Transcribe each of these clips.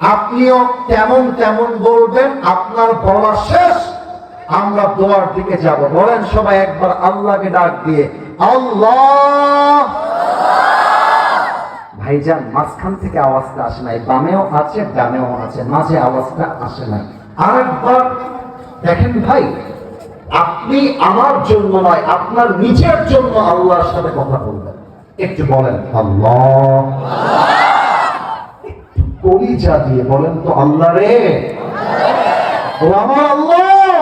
আপনিও তেমন তেমন বলবেন, আপনার বলা শেষ, আমরা দোয়ার দিকে যাব। বলেন সবাই একবার আল্লাহকে ডাক দিয়ে, আল্লাহ! ভাইজান, মাঝখান থেকে আওয়াজটা আসে নাই, বামেও আছে, ডানেও আছে, মাঝে আওয়াজটা আসে নাই। আরেকবার দেখেন ভাই, আপনি আমার জন্য নয়, আপনার নিজের জন্য আল্লাহর সাথে কথা বলবেন। একটু বলেন, আল্লাহ! কলিজা দিয়ে বলেন তো আল্লাহ রে? আমার আল্লাহ।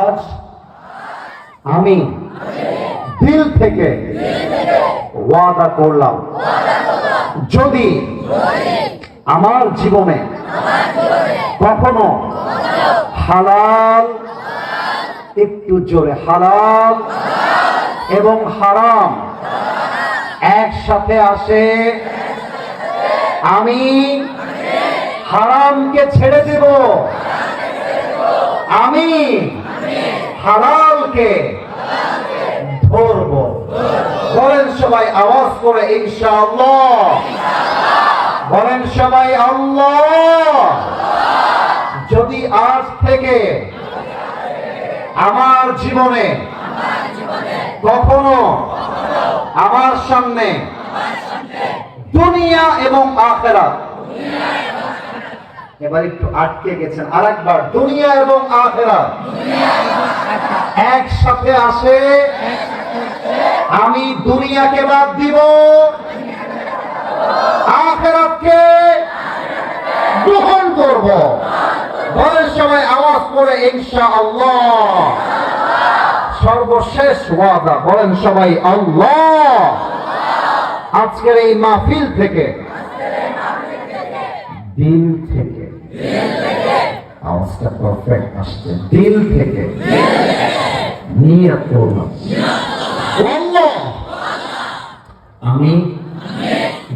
আজ আমি দিল থেকে ওয়াদা করলাম। যদি আমার জীবনে কখনো হালাল, একটু জোরে হালাল এবং হারাম একসাথে আসে আমি হারামকে ছেড়ে দেব। আমি হালালকে ধরবো। বলেন সবাই আওয়াজ করে, ইনশাআল্লাহ। বলেন সবাই আল্লাহ। যদি আজ থেকে আমার জীবনে কখনো আমার সামনে দুনিয়া এবং আখেরা এবার একটু আটকে গেছেন। আরেকবার, দুনিয়া এবং আখেরা একসাথে আসে, আমি দুনিয়াকে বাদ দিব, আখেরাতকে গ্রহণ করব। বলেন সবাই আওয়াজ করে ইনশা আল্লাহ সর্বশেষ ওয়াদা, বলেন সবাই, আল্লাহ। আজকের এই মাহফিল থেকে। দিল থেকে। আওয়াজটা পারফেক্ট আসছে। দিল থেকে। আমি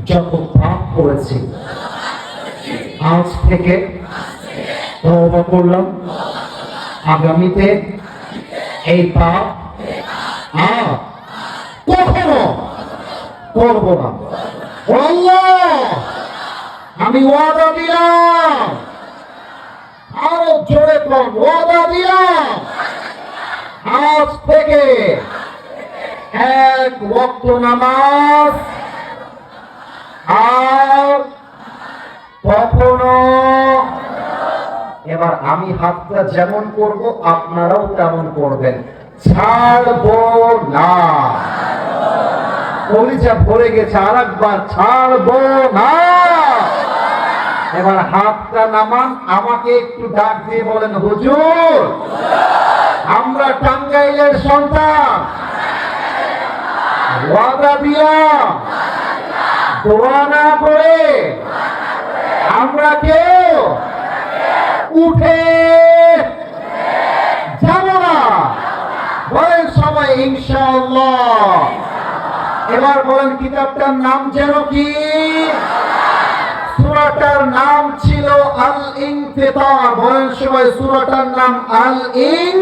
যত পাপ করেছি, আজ থেকে তওবা করলাম। আগামীতে এই পাপ আর করব না। আমি ওয়াদা দিলাম। আরও জোরে ওয়াদা দিলাম। আজ থেকে এক ওয়াক্ত নামাজ আর কখনো এবার আমি হাতটা যেমন করব, আপনারাও তেমন করবেন। ছাড়বো না। কলিজা ভরে গেছে আর একবার ছাড়বো না। এবার হাতটা নামান, আমাকে একটু ডাক দিয়ে বলেন, হুজুর, আমরা টাঙ্গাইলের সন্তান। করে আমরা কেউ উঠে যাব না। সবাই, ইনশাআল্লাহ। এবার বলেন কিতাবটার নাম যেন কি? সুরাটার নাম ছিল আল ইনফিতার বলেন সবাই, সুরাটার নাম আল ইন